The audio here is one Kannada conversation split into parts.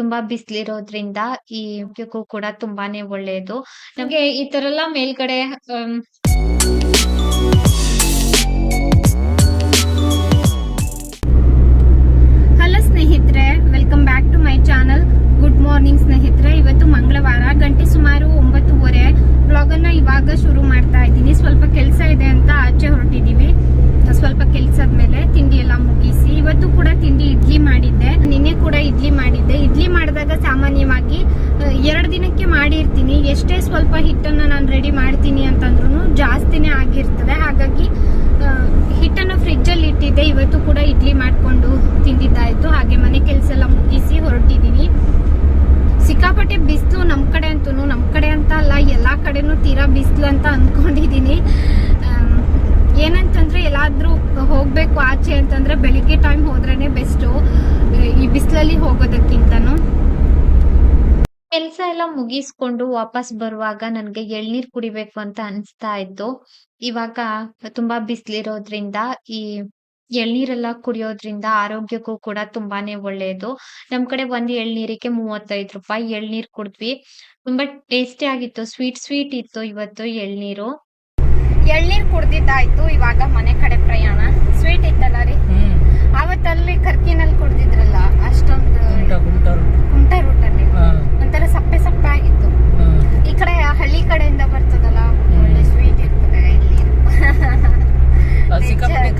ತುಂಬಾ ಬಿಸಿಲಿರೋದ್ರಿಂದ ಈ ಆರೋಗ್ಯಕ್ಕೂ ಕೂಡ ತುಂಬಾನೇ ಒಳ್ಳೆಯದು. ನಮ್ಗೆ ಈ ತರ ಎಲ್ಲ ಮೇಲ್ಗಡೆ ಹಲೋ ಸ್ನೇಹಿತರೆ, welcome back to my channel. Good morning ಸ್ನೇಹಿತರೆ. ಇವತ್ತು ಮಂಗಳವಾರ, ಗಂಟೆ ಸುಮಾರು ಒಂಬತ್ತುವರೆ. ಬ್ಲಾಗ್ ಅನ್ನ ಇವಾಗ ಶುರು ಮಾಡ್ತಾ ಇದ್ದೀನಿ. ಸ್ವಲ್ಪ ಕೆಲಸ ಇದೆ ಅಂತ ಆಚೆ ಹೊರಟಿದೀವಿ ಸ್ವಲ್ಪ ಕೆಲಸದ ಮೇಲೆ ತಿಂಡಿ ಎಲ್ಲ ಮುಗಿಸಿ ಇವತ್ತು ಕೂಡ ತಿಂಡಿ ಇಡ್ಲಿ ಮಾಡಿದ್ದೆ. ನಿನ್ನೆ ಕೂಡ ಇಡ್ಲಿ ಮಾಡಿದ್ದೆ. ಇಡ್ಲಿ ಮಾಡಿದಾಗ ಸಾಮಾನ್ಯವಾಗಿ ಎರಡು ದಿನಕ್ಕೆ ಮಾಡಿರ್ತೀನಿ. ಎಷ್ಟೇ ಸ್ವಲ್ಪ ಹಿಟ್ಟನ್ನು ನಾನು ರೆಡಿ ಮಾಡ್ತೀನಿ ಅಂತಂದ್ರೂ ಜಾಸ್ತಿನೇ ಆಗಿರ್ತದೆ. ಹಾಗಾಗಿ ಹಿಟ್ಟನ್ನು ಫ್ರಿಜ್ ಅಲ್ಲಿ ಇಟ್ಟಿದ್ದೆ. ಇವತ್ತು ಕೂಡ ಇಡ್ಲಿ ಮಾಡಿಕೊಂಡು ತಿಂದಿದ್ದಾಯಿತು. ಹಾಗೆ ಮನೆ ಕೆಲಸ ಎಲ್ಲ ಮುಗಿಸಿ ಹೊರಟಿದ್ದೀನಿ ಸಿಕ್ಕಾಪಟ್ಟೆ ಬಿಸಿಲು ನಮ್ಮ ಕಡೆ ಅಂತೂ ನಮ್ಮ ಕಡೆ ಅಂತ ಅಲ್ಲ ಎಲ್ಲ ಕಡೆನೂ ತೀರಾ ಬಿಸಿಲು ಅಂತ ಅನ್ಕೊಂಡಿದೀನಿ. ಆಮ್, ಏನಂತಂದ್ರೆ ಎಲ್ಲಾದ್ರೂ ಹೋಗ್ಬೇಕು ಆಚೆ ಅಂತಂದ್ರೆ ಬೆಳಿಗ್ಗೆ ಟೈಮ್ ಹೋದ್ರೇನೆ ಬೆಸ್ಟು ಈ ಬಿಸಿಲಲ್ಲಿ ಹೋಗೋದಕ್ಕಿಂತನು ಕೆಲ್ಸ ಎಲ್ಲ ಮುಗಿಸ್ಕೊಂಡು ವಾಪಸ್ ಬರುವಾಗ ನನ್ಗೆ ಎಳ್ನೀರ್ ಕುಡಿಬೇಕು ಅಂತ ಅನ್ಸ್ತಾ ಇತ್ತು. ಇವಾಗ ತುಂಬಾ ಬಿಸಿಲಿರೋದ್ರಿಂದ ಈ ಎಳ್ನೀರೆಲ್ಲ ಕುಡಿಯೋದ್ರಿಂದ ಆರೋಗ್ಯಕ್ಕೂ ಕೂಡ ತುಂಬಾನೇ ಒಳ್ಳೆಯದು. ನಮ್ ಕಡೆ ಒಂದ್ ಎಳ್ನೀರಿಗೆ ಮೂವತ್ತೈದು ರೂಪಾಯಿ ಎಳ್ನೀರ್ ಕುಡಿದ್ವಿ. ತುಂಬಾ ಟೇಸ್ಟಿ ಆಗಿತ್ತು. ಸ್ವೀಟ್ ಸ್ವೀಟ್ ಇತ್ತು ಇವತ್ತು ಎಳ್ನೀರು. ಎಳ್ನೀರ್ ಕುಡ್ದಿದ್ದಾಯ್ತು ಇವಾಗ ಮನೆ ಕಡೆ ಪ್ರಯಾಣ. ಸ್ವೀಟ್ ಇತ್ತಲ್ಲ ರೀ? ಅವತ್ತಲ್ಲಿ ಕರ್ಕಿನಲ್ಲಿ ಕುಡ್ದಿದ್ರಲ್ಲ ಅಷ್ಟೊಂದು ಕುಂಟ ರೂಟ್. ಕುಮಟ ರೂಟಲ್ಲಿ ಹಾ. ಒಂಥರ ಸಪ್ಪೆ ಸಪ್ಪೆ ಆಗಿತ್ತು. ಈ ಕಡೆ ಹಳ್ಳಿ ಕಡೆಯಿಂದ ಬರ್ತದಲ್ಲ ಒಳ್ಳೆ ಸ್ವೀಟ್ ಇರ್ತದೆ ಇಲ್ಲಿ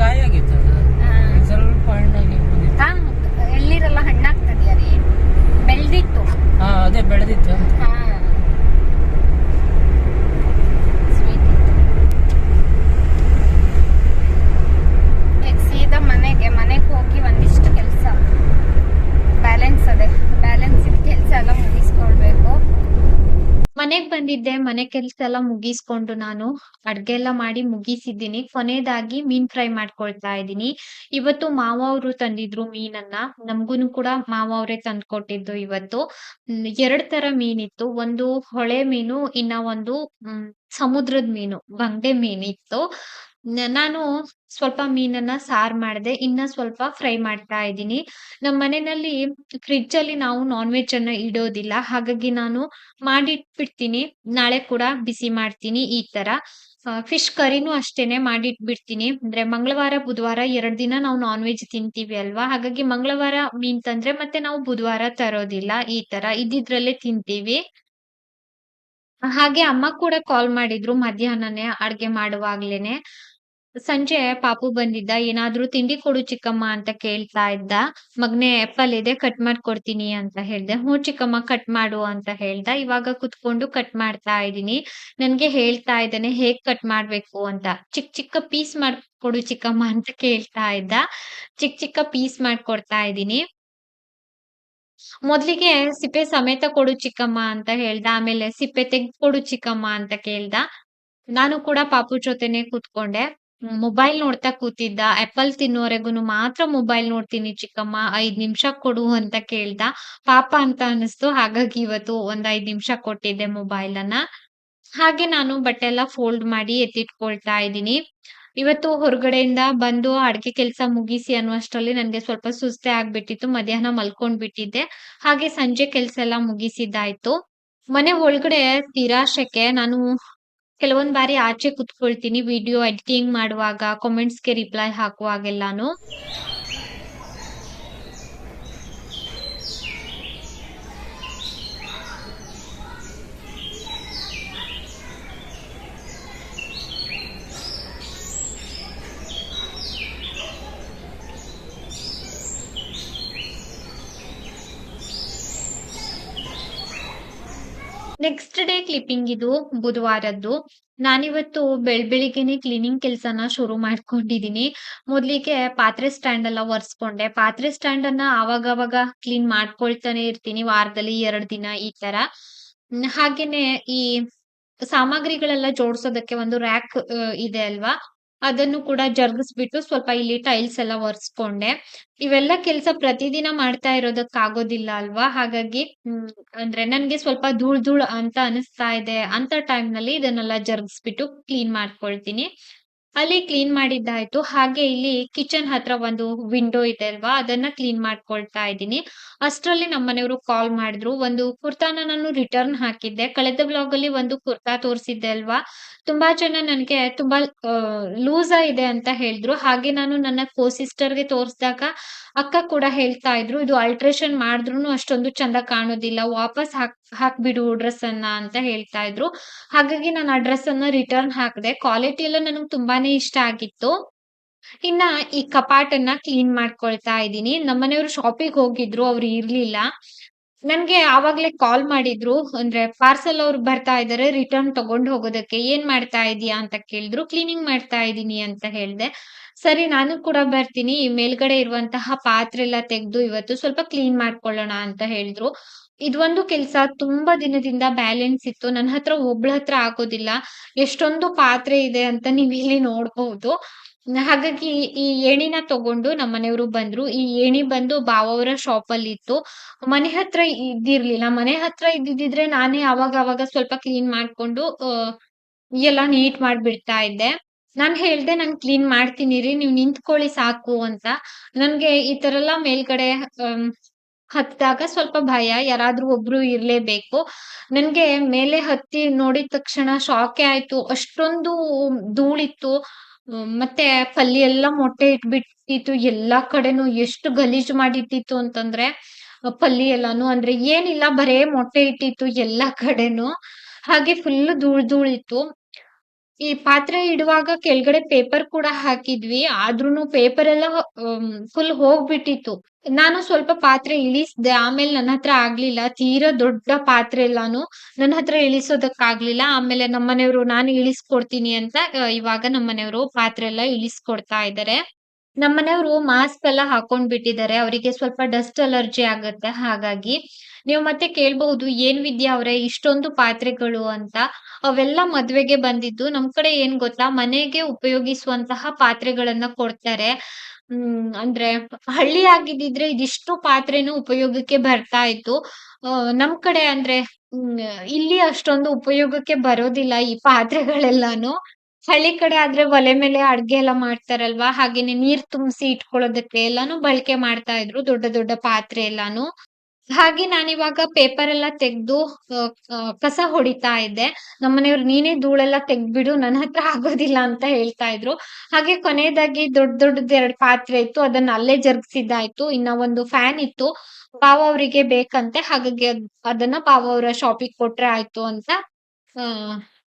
ಕಾಯಿ ಆಗಿತ್ತು ಸ್ವಲ್ಪ ಹಣ್ಣಾಗಿ ಬಂದಿತ್ತು ಎಳ್ನೀರೆಲ್ಲ ಹಣ್ಣಾಗ್ತದೆ ರೀ ಬೆಳ್ದಿತ್ತು ಹಾ ಅದೇ ಬೆಳೆದಿತ್ತು ಅಂತ ಹಾ ಸ್ವೀಟ್ ಇತ್ತು ಈಗ ಸೀದಾ ಮನೆಗೆ ಮನೆಗೆ ಹೋಗಿ ಒಂದಿಷ್ಟು ಕೆಲಸ ಬ್ಯಾಲೆನ್ಸ್ ಅದೇ ಬ್ಯಾಲೆನ್ಸ್ ಇದ್ ಕೆಲಸ ಎಲ್ಲ ಮುಗಿಸ್ಕೊಳ್ಬೇಕು ಮನೆಗ್ ಬಂದಿದ್ದೆ, ಮನೆ ಕೆಲ್ಸ ಎಲ್ಲ ಮುಗಿಸ್ಕೊಂಡು ನಾನು ಅಡ್ಗೆ ಎಲ್ಲ ಮಾಡಿ ಮುಗಿಸಿದ್ದೀನಿ. ಕೊನೆಯದಾಗಿ ಮೀನ್ ಫ್ರೈ ಮಾಡ್ಕೊಳ್ತಾ ಇದ್ದೀನಿ. ಇವತ್ತು ಮಾವ ಅವರು ತಂದಿದ್ರು ಮೀನನ್ನ. ನಮ್ಗೂನು ಕೂಡ ಮಾವ ಅವರೇ ತಂದ್ಕೊಟ್ಟಿದ್ದು ಇವತ್ತು. ಎರಡ್ ತರ ಮೀನಿತ್ತು. ಒಂದು ಹೊಳೆ ಮೀನು, ಇನ್ನ ಒಂದು ಸಮುದ್ರದ ಮೀನು ಬಂಗ್ಡೆ ಮೀನಿತ್ತು. ನಾನು ಸ್ವಲ್ಪ ಮೀನನ್ನ ಸಾರ್ ಮಾಡ್ದೆ. ಇನ್ನ ಸ್ವಲ್ಪ ಫ್ರೈ ಮಾಡ್ತಾ ಇದ್ದೀನಿ. ನಮ್ಮ ಮನೆಯಲ್ಲಿ ಫ್ರಿಡ್ಜ್ ಅಲ್ಲಿ ನಾವು ನಾನ್ ವೆಜ್ ಅನ್ನ ಇಡೋದಿಲ್ಲ. ಹಾಗಾಗಿ ನಾನು ಮಾಡಿಟ್ಬಿಡ್ತೀನಿ. ನಾಳೆ ಕೂಡ ಬಿಸಿ ಮಾಡ್ತೀನಿ ಈ ತರ. ಫಿಶ್ ಕರಿನೂ ಅಷ್ಟೇನೆ ಮಾಡಿಟ್ಬಿಡ್ತೀನಿ. ಅಂದ್ರೆ ಮಂಗಳವಾರ, ಬುಧವಾರ ಎರಡ್ ದಿನ ನಾವು ನಾನ್ ವೆಜ್ ತಿಂತೀವಿ ಅಲ್ವಾ ಹಾಗಾಗಿ ಮಂಗಳವಾರ ಮೀನ್ ತಂದ್ರೆ ಮತ್ತೆ ನಾವು ಬುಧವಾರ ತರೋದಿಲ್ಲ ಈ ತರ ಇದ್ದಿದ್ರಲ್ಲೇ ತಿಂತೀವಿ. ಹಾಗೆ ಅಮ್ಮ ಕೂಡ ಕಾಲ್ ಮಾಡಿದ್ರು ಮಧ್ಯಾಹ್ನನೇ ಅಡ್ಗೆ ಮಾಡುವಾಗ್ಲೇನೆ. ಸಂಜೆ ಪಾಪು ಬಂದಿದ್ದ, ಏನಾದ್ರೂ ತಿಂಡಿ ಕೊಡು ಚಿಕ್ಕಮ್ಮ ಅಂತ ಕೇಳ್ತಾ ಇದ್ದ. ಮಗ್ನೆ ಆಪಲ್ ಇದೆ ಕಟ್ ಮಾಡ್ಕೊಡ್ತೀನಿ ಅಂತ ಹೇಳ್ದೆ. ಹ್ಞೂ ಚಿಕ್ಕಮ್ಮ ಕಟ್ ಮಾಡು ಅಂತ ಹೇಳ್ದ. ಇವಾಗ ಕುತ್ಕೊಂಡು ಕಟ್ ಮಾಡ್ತಾ ಇದ್ದೀನಿ ನನ್ಗೆ ಹೇಳ್ತಾ ಇದ್ದಾನೆ, ಹೇಗ್ ಕಟ್ ಮಾಡ್ಬೇಕು ಅಂತ. ಚಿಕ್ಕ ಚಿಕ್ಕ ಪೀಸ್ ಮಾಡ್ಕೊಡು ಚಿಕ್ಕಮ್ಮ ಅಂತ ಕೇಳ್ತಾ ಇದ್ದ. ಚಿಕ್ಕ ಚಿಕ್ಕ ಪೀಸ್ ಮಾಡ್ಕೊಡ್ತಾ ಇದ್ದೀನಿ ಮೊದ್ಲಿಗೆ ಸಿಪ್ಪೆ ಸಮೇತ ಕೊಡು ಚಿಕ್ಕಮ್ಮ ಅಂತ ಹೇಳ್ದ. ಆಮೇಲೆ ಸಿಪ್ಪೆ ತೆಗ್ದು ಕೊಡು ಚಿಕ್ಕಮ್ಮ ಅಂತ ಕೇಳ್ದ. ನಾನು ಕೂಡ ಪಾಪು ಜೊತೆನೆ ಕೂತ್ಕೊಂಡೆ. ಮೊಬೈಲ್ ನೋಡ್ತಾ ಕೂತಿದ್ದ. ಆಪಲ್ ತಿನ್ನೋವರೆಗೂನು ಮಾತ್ರ ಮೊಬೈಲ್ ನೋಡ್ತೀನಿ ಚಿಕ್ಕಮ್ಮ ಐದ್ ನಿಮಿಷ ಕೊಡು ಅಂತ ಕೇಳ್ದ. ಪಾಪ ಅಂತ ಅನಿಸ್ತು. ಹಾಗಾಗಿ ಇವತ್ತು ಒಂದ್ ಐದ್ ನಿಮಿಷ ಕೊಟ್ಟಿದ್ದೆ ಮೊಬೈಲ್ ಅನ್ನ. ಹಾಗೆ ನಾನು ಬಟ್ಟೆ ಎಲ್ಲ ಫೋಲ್ಡ್ ಮಾಡಿ ಎತ್ತಿಟ್ಕೊಳ್ತಾ ಇದ್ದೀನಿ. ಇವತ್ತು ಹೊರಗಡೆಯಿಂದ ಬಂದು ಅಡ್ಗೆ ಕೆಲಸ ಮುಗಿಸಿ ಅನ್ನುವಷ್ಟರಲ್ಲಿ ನನಗೆ ಸ್ವಲ್ಪ ಸುಸ್ತೆ ಆಗ್ಬಿಟ್ಟಿತ್ತು. ಮಧ್ಯಾಹ್ನ ಮಲ್ಕೊಂಡ್ ಬಿಟ್ಟಿದ್ದೆ. ಹಾಗೆ ಸಂಜೆ ಕೆಲ್ಸ ಎಲ್ಲ ಮುಗಿಸಿದ್ದಾಯ್ತು. ಮನೆ ಒಳಗಡೆ ನಿರಾಶಕ್ಕೆ ನಾನು ಕೆಲವೊಂದ್ ಬಾರಿ ಆಚೆ ಕುತ್ಕೊಳ್ತೀನಿ ವಿಡಿಯೋ ಎಡಿಟಿಂಗ್ ಮಾಡುವಾಗ, ಕಾಮೆಂಟ್ಸ್‌ಗೆ ರಿಪ್ಲೈ ಹಾಕುವಾಗೆಲ್ಲಾನು. ನೆಕ್ಸ್ಟ್ ಡೇ ಕ್ಲಿಪ್ಪಿಂಗ್ ಇದು, ಬುಧವಾರದ್ದು. ನಾನಿವತ್ತು ಬೆಳ್ ಬೆಳಿಗ್ಗೆನೆ ಕ್ಲೀನಿಂಗ್ ಕೆಲಸನ ಶುರು ಮಾಡ್ಕೊಂಡಿದ್ದೀನಿ ಮೊದ್ಲಿಗೆ ಪಾತ್ರೆ ಸ್ಟ್ಯಾಂಡ್ ಎಲ್ಲ ಒರೆಸ್ಕೊಂಡೆ. ಪಾತ್ರೆ ಸ್ಟ್ಯಾಂಡ್ ಅನ್ನ ಅವಾಗ ಕ್ಲೀನ್ ಮಾಡ್ಕೊಳ್ತಾನೆ ಇರ್ತೀನಿ. ವಾರದಲ್ಲಿ ಎರಡ್ ದಿನ ಈ ತರ. ಹಾಗೇನೆ ಈ ಸಾಮಗ್ರಿಗಳೆಲ್ಲ ಜೋಡ್ಸೋದಕ್ಕೆ ಒಂದು ರ್ಯಾಕ್ ಇದೆ ಅಲ್ವಾ? ಅದನ್ನು ಕೂಡ ಜರುಗಿಸ್ಬಿಟ್ಟು ಸ್ವಲ್ಪ ಇಲ್ಲಿ ಟೈಲ್ಸ್ ಎಲ್ಲ ಒರೆಸ್ಕೊಂಡೆ. ಇವೆಲ್ಲ ಕೆಲಸ ಪ್ರತಿದಿನ ಮಾಡ್ತಾ ಇರೋದಕ್ಕಾಗೋದಿಲ್ಲ ಅಲ್ವಾ? ಹಾಗಾಗಿ ಅಂದ್ರೆ ನನ್ಗೆ ಸ್ವಲ್ಪ ಧೂಳ್ ಧೂಳ್ ಅಂತ ಅನಿಸ್ತಾ ಇದೆ ಅಂತ ಟೈಮ್ನಲ್ಲಿ ಇದನ್ನೆಲ್ಲ ಜರುಗಿಸ್ಬಿಟ್ಟು ಕ್ಲೀನ್ ಮಾಡ್ಕೊಳ್ತೀನಿ. ಅಲ್ಲಿ ಕ್ಲೀನ್ ಮಾಡಿದ್ದಾಯ್ತು. ಹಾಗೆ ಇಲ್ಲಿ ಕಿಚನ್ ಹತ್ರ ಒಂದು ವಿಂಡೋ ಇದೆ ಅಲ್ವಾ? ಅದನ್ನ ಕ್ಲೀನ್ ಮಾಡ್ಕೊಳ್ತಾ ಇದ್ದೀನಿ. ಅಷ್ಟ್ರಲ್ಲಿ ನಮ್ಮನೆಯವರು ಕಾಲ್ ಮಾಡಿದ್ರು. ಒಂದು ಕುರ್ತಾನ ನಾನು ರಿಟರ್ನ್ ಹಾಕಿದ್ದೆ. ಕಳೆದ ಬ್ಲಾಗ್ ಅಲ್ಲಿ ಒಂದು ಕುರ್ತಾ ತೋರಿಸಿದ್ದೆ ಅಲ್ವಾ? ತುಂಬಾ ಜನ ನನ್ಗೆ ತುಂಬಾ ಲೂಸ್ ಇದೆ ಅಂತ ಹೇಳಿದ್ರು. ಹಾಗೆ ನಾನು ನನ್ನ ಕೋ ಸಿಸ್ಟರ್‌ಗೆ ತೋರಿಸಿದಾಗ ಅಕ್ಕ ಕೂಡ ಹೇಳ್ತಾ ಇದ್ರು, "ಇದು ಅಲ್ಟ್ರೇಷನ್ ಮಾಡಿದ್ರು ಅಷ್ಟೊಂದು ಚಂದ ಕಾಣೋದಿಲ್ಲ. ವಾಪಸ್ ಹಾಕ್ ಹಾಕ್ಬಿಡು ಡ್ರೆಸ್ಸನ್ನ" ಅಂತ ಹೇಳ್ತಾ ಇದ್ರು. ಹಾಗಾಗಿ ನಾನು ಆ ಡ್ರೆಸ್ ಅನ್ನ ರಿಟರ್ನ್ ಹಾಕಿದೆ ಕ್ವಾಲಿಟಿ ಎಲ್ಲ ನನಗೆ ತುಂಬಾನೇ ಇಷ್ಟ ಆಗಿತ್ತು. ಇನ್ನ ಈ ಕಪಾಟನ್ನ ಕ್ಲೀನ್ ಮಾಡ್ಕೊಳ್ತಾ ಇದ್ದೀನಿ. ನಮ್ಮನೆಯವರು ಶಾಪಿಗೆ ಹೋಗಿದ್ರು. ಅವ್ರು ಇರ್ಲಿಲ್ಲ. ನನ್ಗೆ ಆವಾಗ್ಲೇ ಕಾಲ್ ಮಾಡಿದ್ರು. ಅಂದ್ರೆ ಪಾರ್ಸೆಲ್ ಅವ್ರು ಬರ್ತಾ ಇದಾರೆ ರಿಟರ್ನ್ ತಗೊಂಡ್ ಹೋಗೋದಕ್ಕೆ. "ಏನ್ ಮಾಡ್ತಾ ಇದೀಯಾ?" ಅಂತ ಕೇಳಿದ್ರು. "ಕ್ಲೀನಿಂಗ್ ಮಾಡ್ತಾ ಇದ್ದೀನಿ" ಅಂತ ಹೇಳ್ದೆ. "ಸರಿ, ನಾನು ಕೂಡ ಬರ್ತೀನಿ. ಮೇಲ್ಗಡೆ ಇರುವಂತಹ ಪಾತ್ರೆ ಎಲ್ಲ ತೆಗ್ದು ಇವತ್ತು ಸ್ವಲ್ಪ ಕ್ಲೀನ್ ಮಾಡ್ಕೊಳ್ಳೋಣ" ಅಂತ ಹೇಳಿದ್ರು. ಇದೊಂದು ಕೆಲಸ ತುಂಬಾ ದಿನದಿಂದ ಬ್ಯಾಲೆನ್ಸ್ ಇತ್ತು. ನನ್ನ ಹತ್ರ ಒಬ್ಳ ಹತ್ರ ಆಗೋದಿಲ್ಲ. ಎಷ್ಟೊಂದು ಪಾತ್ರೆ ಇದೆ ಅಂತ ನೀವಿಲ್ಲಿ ನೋಡ್ಬಹುದು. ಹಾಗಾಗಿ ಈ ಏಣಿನ ತಗೊಂಡು ನಮ್ಮನೆಯವರು ಬಂದ್ರು. ಈ ಏಣಿ ಬಂದು ಬಾವವರ ಇತ್ತು. ಮನೆ ಹತ್ರ ಇದ್ದಿರ್ಲಿಲ್ಲ. ಮನೆ ಹತ್ರ ಇದ್ದಿದ್ದಿದ್ರೆ ನಾನೇ ಅವಾಗ ಸ್ವಲ್ಪ ಕ್ಲೀನ್ ಮಾಡ್ಕೊಂಡು ಆಹ್, ಎಲ್ಲ ನೀಟ್ ಮಾಡ್ಬಿಡ್ತಾ ಇದ್ದೆ. ನಾನ್ ಹೇಳ್ದೆ, "ನಾನ್ ಕ್ಲೀನ್ ಮಾಡ್ತೀನಿ ರೀ. ನೀವ್ ನಿಂತ್ಕೊಳ್ಳಿ ಸಾಕು" ಅಂತ. ನನ್ಗೆ ಈ ತರ ಎಲ್ಲ ಮೇಲ್ಗಡೆ ಹತ್ದಾಗ ಸ್ವಲ್ಪ ಭಯ. ಯಾರಾದ್ರೂ ಒಬ್ರು ಇರ್ಲೇಬೇಕು. ನನ್ಗೆ ಮೇಲೆ ಹತ್ತಿ ನೋಡಿದ ತಕ್ಷಣ ಶಾಕೆ ಆಯ್ತು. ಅಷ್ಟೊಂದು ಧೂಳಿತ್ತು. ಮತ್ತೆ ಪಲ್ಲಿ ಎಲ್ಲ ಮೊಟ್ಟೆ ಇಟ್ಬಿಟ್ಟಿತ್ತು. ಎಲ್ಲಾ ಕಡೆನೂ ಎಷ್ಟು ಗಲೀಜು ಮಾಡಿಟ್ಟಿತ್ತು ಅಂತಂದ್ರೆ, ಪಲ್ಲಿ ಎಲ್ಲಾನು. ಅಂದ್ರೆ ಏನಿಲ್ಲ, ಬರೇ ಮೊಟ್ಟೆ ಇಟ್ಟಿತ್ತು ಎಲ್ಲಾ ಕಡೆನೂ. ಹಾಗೆ ಫುಲ್ ಧೂಳ್ ಧೂಳಿತ್ತು. ಈ ಪಾತ್ರೆ ಇಡುವಾಗ ಕೆಳಗಡೆ ಪೇಪರ್ ಕೂಡ ಹಾಕಿದ್ವಿ. ಆದ್ರೂನು ಪೇಪರ್ ಎಲ್ಲ ಫುಲ್ ಹೋಗ್ಬಿಟ್ಟಿತ್ತು. ನಾನು ಸ್ವಲ್ಪ ಪಾತ್ರೆ ಇಳಿಸ್ದೆ. ಆಮೇಲೆ ನನ್ನ ಹತ್ರ ಆಗ್ಲಿಲ್ಲ. ತೀರಾ ದೊಡ್ಡ ಪಾತ್ರೆ ಎಲ್ಲಾನು ನನ್ನ ಹತ್ರ ಇಳಿಸೋದಕ್ಕಾಗ್ಲಿಲ್ಲ. ಆಮೇಲೆ ನಮ್ಮನೆಯವರು ನಾನು ಇಳಿಸ್ಕೊಡ್ತೀನಿ ಅಂತ ಇವಾಗ ನಮ್ಮ ನಮ್ಮನೆಯವರು ಪಾತ್ರೆ ಎಲ್ಲ ಇಳಿಸ್ಕೊಡ್ತಾ ಇದ್ದಾರೆ. ನಮ್ಮನೆಯವರು ಮಾಸ್ಕ್ ಎಲ್ಲ ಹಾಕೊಂಡ್ ಬಿಟ್ಟಿದ್ದಾರೆ. ಅವರಿಗೆ ಸ್ವಲ್ಪ ಡಸ್ಟ್ ಅಲರ್ಜಿ ಆಗುತ್ತೆ ಹಾಗಾಗಿ. ನೀವು ಮತ್ತೆ ಕೇಳ್ಬಹುದು, "ಏನ್ ವಿದ್ಯಾ ಅವ್ರೆ ಇಷ್ಟೊಂದು ಪಾತ್ರೆಗಳು" ಅಂತ. ಅವೆಲ್ಲ ಮದ್ವೆಗೆ ಬಂದಿದ್ದು. ನಮ್ ಕಡೆ ಏನ್ ಗೊತ್ತಾ? ಮನೆಗೆ ಉಪಯೋಗಿಸುವಂತಹ ಪಾತ್ರೆಗಳನ್ನ ಕೊಡ್ತಾರೆ. ಹ್ಮ್, ಅಂದ್ರೆ ಹಳ್ಳಿ ಆಗಿದ್ದಿದ್ರೆ ಇದಿಷ್ಟು ಪಾತ್ರೆನೂ ಉಪಯೋಗಕ್ಕೆ ಬರ್ತಾ ಇತ್ತು. ಅಹ್ ನಮ್ ಕಡೆ ಅಂದ್ರೆ ಇಲ್ಲಿ ಅಷ್ಟೊಂದು ಉಪಯೋಗಕ್ಕೆ ಬರೋದಿಲ್ಲ ಈ ಪಾತ್ರೆಗಳೆಲ್ಲಾನು. ಹಳ್ಳಿ ಕಡೆ ಆದ್ರೆ ಒಲೆ ಮೇಲೆ ಅಡ್ಗೆ ಎಲ್ಲ ಮಾಡ್ತಾರಲ್ವಾ? ಹಾಗೇನೆ ನೀರ್ ತುಂಬಿಸಿ ಇಟ್ಕೊಳ್ಳೋದಕ್ಕೆ ಎಲ್ಲಾನು ಬಳಕೆ ಮಾಡ್ತಾ ಇದ್ರು. ದೊಡ್ಡ ದೊಡ್ಡ ಪಾತ್ರೆ ಎಲ್ಲಾನು. ಹಾಗೆ ನಾನಿವಾಗ ಪೇಪರ್ ಎಲ್ಲ ತೆಗ್ದು ಕಸ ಹೊಡಿತಾ ಇದ್ದೆ. ನಮ್ಮನೆಯವ್ರು "ನೀನೇ ಧೂಳೆಲ್ಲ ತೆಗ್ದ್ಬಿಡು. ನನ್ನ ಹತ್ರ ಆಗೋದಿಲ್ಲ" ಅಂತ ಹೇಳ್ತಾ ಇದ್ರು. ಹಾಗೆ ಕೊನೆಯದಾಗಿ ದೊಡ್ಡ ದೊಡ್ಡದ ಎರಡು ಪಾತ್ರೆ ಇತ್ತು. ಅದನ್ನ ಅಲ್ಲೇ ಜರುಗಿಸಿದ್ದಾಯ್ತು ಇನ್ನ ಒಂದು ಫ್ಯಾನ್ ಇತ್ತು. ಪಾವ ಅವರಿಗೆ ಬೇಕಂತೆ. ಹಾಗಾಗಿ ಅದನ್ನ ಪಾವ ಅವರ ಶಾಪಿಗೆ ಕೊಟ್ರೆ ಆಯ್ತು ಅಂತ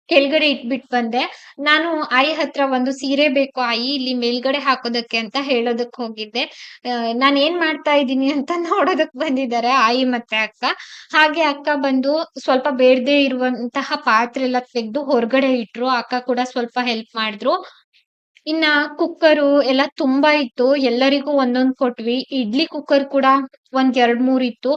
ಕೆಳಗಡೆ ಇಟ್ಬಿಟ್ ಬಂದೆ. ನಾನು ಆಯಿ ಹತ್ರ ಒಂದು ಸೀರೆ ಬೇಕು ಆಯಿ ಇಲ್ಲಿ ಮೇಲ್ಗಡೆ ಹಾಕೋದಕ್ಕೆ ಅಂತ ಹೇಳೋದಕ್ ಹೋಗಿದ್ದೆ. ನಾನು ಏನ್ ಮಾಡ್ತಾ ಇದ್ದೀನಿ ಅಂತ ನೋಡೋದಕ್ ಬಂದಿದ್ದಾರೆ ಆಯಿ ಮತ್ತೆ ಅಕ್ಕ. ಹಾಗೆ ಅಕ್ಕ ಬಂದು ಸ್ವಲ್ಪ ಬೇಡದೆ ಇರುವಂತಹ ಪಾತ್ರೆ ಎಲ್ಲ ತೆಗ್ದು ಹೊರಗಡೆ ಇಟ್ರು. ಅಕ್ಕ ಕೂಡ ಸ್ವಲ್ಪ ಹೆಲ್ಪ್ ಮಾಡಿದ್ರು. ಇನ್ನ ಕುಕ್ಕರು ಎಲ್ಲ ತುಂಬಾ ಇತ್ತು. ಎಲ್ಲರಿಗೂ ಒಂದೊಂದ್ ಕೊಟ್ವಿ. ಇಡ್ಲಿ ಕುಕ್ಕರ್ ಕೂಡ ಒಂದ್ 2, 3 ಇತ್ತು.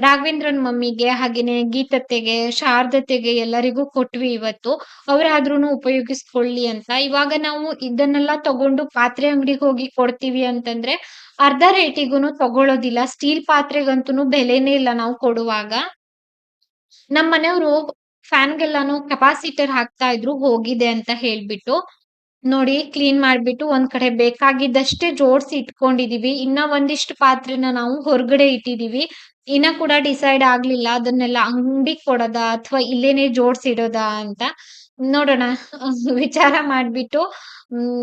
ರಾಘವೇಂದ್ರನ್ ಮಮ್ಮಿಗೆ, ಹಾಗೇನೆ ಗೀತತೆಗೆ ಶಾರದತೆಗೆ ಎಲ್ಲರಿಗೂ ಕೊಟ್ವಿ ಇವತ್ತು. ಅವರಾದ್ರೂನು ಉಪಯೋಗಿಸ್ಕೊಳ್ಳಿ ಅಂತ. ಇವಾಗ ನಾವು ಇದನ್ನೆಲ್ಲ ತಗೊಂಡು ಪಾತ್ರೆ ಅಂಗಡಿಗೆ ಹೋಗಿ ಕೊಡ್ತೀವಿ ಅಂತಂದ್ರೆ ಅರ್ಧ ರೇಟಿಗೂನು ತಗೊಳ್ಳೋದಿಲ್ಲ. ಸ್ಟೀಲ್ ಪಾತ್ರೆಗಂತೂ ಬೆಲೆನೇ ಇಲ್ಲ ನಾವು ಕೊಡುವಾಗ. ನಮ್ಮ ಮನೆಯವರು ಫ್ಯಾನ್‌ಗೆಲ್ಲಾನು ಕೆಪಾಸಿಟರ್ ಹಾಕ್ತಾ ಇದ್ರು ಹೋಗಿದೆ ಅಂತ ಹೇಳ್ಬಿಟ್ಟು. ನೋಡಿ ಕ್ಲೀನ್ ಮಾಡ್ಬಿಟ್ಟು ಒಂದ್ ಕಡೆ ಬೇಕಾಗಿದ್ದಷ್ಟೇ ಜೋಡ್ಸಿ ಇಟ್ಕೊಂಡಿದೀವಿ. ಇನ್ನ ಒಂದಿಷ್ಟು ಪಾತ್ರೆನ ನಾವು ಹೊರಗಡೆ ಇಟ್ಟಿದೀವಿ. ಇನ್ನ ಕೂಡ ಡಿಸೈಡ್ ಆಗ್ಲಿಲ್ಲ ಅದನ್ನೆಲ್ಲ ಅಂಗಡಿ ಕೊಡೋದಾ ಅಥವಾ ಇಲ್ಲೇನೆ ಜೋಡ್ಸಿಡೋದಾ ಅಂತ. ನೋಡೋಣ, ವಿಚಾರ ಮಾಡ್ಬಿಟ್ಟು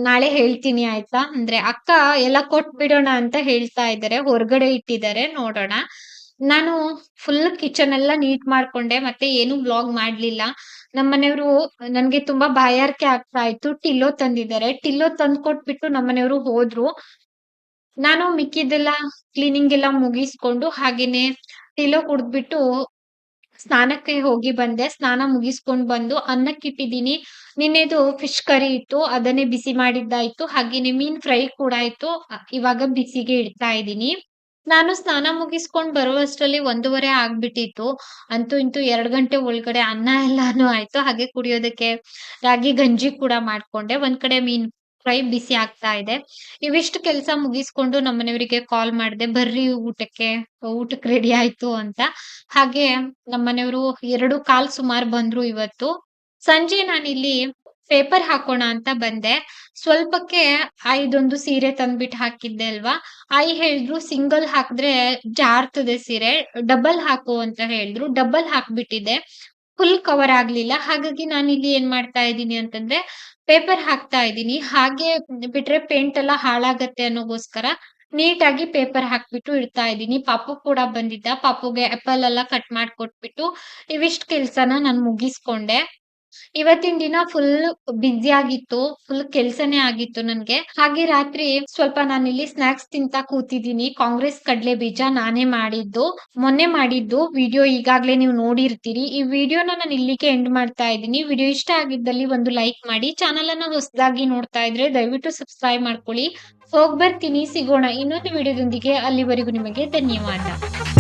ನಾಳೆ ಹೇಳ್ತೀನಿ ಆಯ್ತಾ? ಅಂದ್ರೆ ಅಕ್ಕ ಎಲ್ಲ ಕೊಟ್ಬಿಡೋಣ ಅಂತ ಹೇಳ್ತಾ ಇದ್ದಾರೆ. ಹೊರಗಡೆ ಇಟ್ಟಿದ್ದಾರೆ ನೋಡೋಣ. ನಾನು ಫುಲ್ ಕಿಚನ್ ಎಲ್ಲ ನೀಟ್ ಮಾಡ್ಕೊಂಡೆ. ಮತ್ತೆ ಏನು ಬ್ಲಾಗ್ ಮಾಡ್ಲಿಲ್ಲ. ನಮ್ಮನೆಯವರು ನನ್ಗೆ ತುಂಬಾ ಬಾಯಾರಿಕೆ ಆಗ್ತಾ ಇತ್ತು. ಟಿಲ್ಲೋ ತಂದಿದ್ದಾರೆ. ಟಿಲ್ಲೋ ತಂದ್ಕೊಟ್ಬಿಟ್ಟು ನಮ್ಮನೆಯವರು ಹೋದ್ರು. ನಾನು ಮಿಕ್ಕಿದ್ದೆಲ್ಲ ಕ್ಲೀನಿಂಗ್ ಎಲ್ಲ ಮುಗಿಸ್ಕೊಂಡು ಹಾಗೇನೆ ಟಿಲ್ಲೋ ಕುಡ್ದ್ಬಿಟ್ಟು ಸ್ನಾನಕ್ಕೆ ಹೋಗಿ ಬಂದೆ. ಸ್ನಾನ ಮುಗಿಸ್ಕೊಂಡು ಬಂದು ಅನ್ನಕ್ಕಿಟ್ಟಿದ್ದೀನಿ. ನಿನ್ನೆದು ಫಿಶ್ ಕರಿ ಇತ್ತು. ಅದನ್ನೇ ಬಿಸಿ ಮಾಡಿದ್ದಾಯ್ತು. ಹಾಗೇನೆ ಮೀನ್ ಫ್ರೈ ಕೂಡ ಇತ್ತು. ಇವಾಗ ಬಿಸಿಗೆ ಇಡ್ತಾ ಇದ್ದೀನಿ. ನಾನು ಸ್ನಾನ ಮುಗಿಸ್ಕೊಂಡ್ ಬರುವಷ್ಟರಲ್ಲಿ 1:30 ಆಗ್ಬಿಟ್ಟಿತ್ತು. ಅಂತೂ ಇಂತೂ ಎರಡ್ ಗಂಟೆ ಒಳಗಡೆ ಅನ್ನ ಎಲ್ಲಾನು ಆಯ್ತು. ಹಾಗೆ ಕುಡಿಯೋದಕ್ಕೆ ರಾಗಿ ಗಂಜಿ ಕೂಡ ಮಾಡ್ಕೊಂಡೆ. ಒಂದ್ ಕಡೆ ಮೀನ್ ಫ್ರೈ ಬಿಸಿ ಆಗ್ತಾ ಇದೆ. ಇವಿಷ್ಟು ಕೆಲಸ ಮುಗಿಸ್ಕೊಂಡು ನಮ್ಮನೆಯವರಿಗೆ ಕಾಲ್ ಮಾಡ್ದೆ. ಬರ್ರಿ ಊಟಕ್ಕೆ, ಊಟಕ್ಕೆ ರೆಡಿ ಆಯ್ತು ಅಂತ. ಹಾಗೆ ನಮ್ಮನೆಯವರು ಎರಡು ಕಾಲ್ ಸುಮಾರು ಬಂದ್ರು ಇವತ್ತು. ಸಂಜೆ ನಾನಿಲ್ಲಿ ಪೇಪರ್ ಹಾಕೋಣ ಅಂತ ಬಂದೆ. ಸ್ವಲ್ಪಕ್ಕೆ ಐದೊಂದು ಸೀರೆ ತಂದ್ಬಿಟ್ಟು ಹಾಕಿದ್ದೆ ಅಲ್ವಾ? ಐ ಹೇಳಿದ್ರು ಸಿಂಗಲ್ ಹಾಕಿದ್ರೆ ಜಾರ್ತದೆ ಸೀರೆ, ಡಬಲ್ ಹಾಕು ಅಂತ ಹೇಳಿದ್ರು, ಡಬಲ್ ಹಾಕ್ಬಿಟ್ಟಿದೆ ಫುಲ್ ಕವರ್ ಆಗ್ಲಿಲ್ಲ. ಹಾಗಾಗಿ ನಾನು ಇಲ್ಲಿ ಏನ್ ಮಾಡ್ತಾ ಇದ್ದೀನಿ ಅಂತಂದ್ರೆ ಪೇಪರ್ ಹಾಕ್ತಾ ಇದ್ದೀನಿ. ಹಾಗೆ ಬಿಟ್ರೆ ಪೇಂಟ್ ಎಲ್ಲ ಹಾಳಾಗತ್ತೆ ಅನ್ನೋಗೋಸ್ಕರ ನೀಟಾಗಿ ಪೇಪರ್ ಹಾಕ್ಬಿಟ್ಟು ಇಡ್ತಾ ಇದ್ದೀನಿ. ಪಾಪು ಕೂಡ ಬಂದಿದ್ದ. ಪಾಪುಗೆ ಆಪಲ್ ಎಲ್ಲ ಕಟ್ ಮಾಡ್ಕೊಟ್ಬಿಟ್ಟು ಇವಿಷ್ಟ್ ಕೆಲ್ಸನ ನಾನು ಮುಗಿಸ್ಕೊಂಡೆ. ಇವತ್ತಿನ ದಿನ ಫುಲ್ ಬ್ಯುಸಿ ಆಗಿತ್ತು ಫುಲ್ ಕೆಲ್ಸನೇ ಆಗಿತ್ತು ನನ್ಗೆ. ಹಾಗೆ ರಾತ್ರಿ ಸ್ವಲ್ಪ ನಾನಿಲ್ಲಿ ಸ್ನಾಕ್ಸ್ ತಿಂತಾ ಕೂತಿದ್ದೀನಿ. ಕಾಂಗ್ರೆಸ್ ಕಡ್ಲೆ ಬೀಜ ನಾನೇ ಮಾಡಿದ್ದು. ಮೊನ್ನೆ ಮಾಡಿದ್ದು. ವಿಡಿಯೋ ಈಗಾಗ್ಲೇ ನೀವು ನೋಡಿರ್ತೀರಿ. ಈ ವಿಡಿಯೋನ ನಾನು ಇಲ್ಲಿಗೆ ಎಂಡ್ ಮಾಡ್ತಾ ಇದ್ದೀನಿ. ವಿಡಿಯೋ ಇಷ್ಟ ಆಗಿದ್ದಲ್ಲಿ ಒಂದು ಲೈಕ್ ಮಾಡಿ. ಚಾನಲ್ ಅನ್ನ ಹೊಸದಾಗಿ ನೋಡ್ತಾ ಇದ್ರೆ ದಯವಿಟ್ಟು ಸಬ್ಸ್ಕ್ರೈಬ್ ಮಾಡ್ಕೊಳ್ಳಿ. ಹೋಗ್ಬರ್ತೀನಿ ಸಿಗೋಣ ಇನ್ನೊಂದು ವಿಡಿಯೋದೊಂದಿಗೆ ಅಲ್ಲಿವರೆಗೂ ನಿಮಗೆ ಧನ್ಯವಾದ.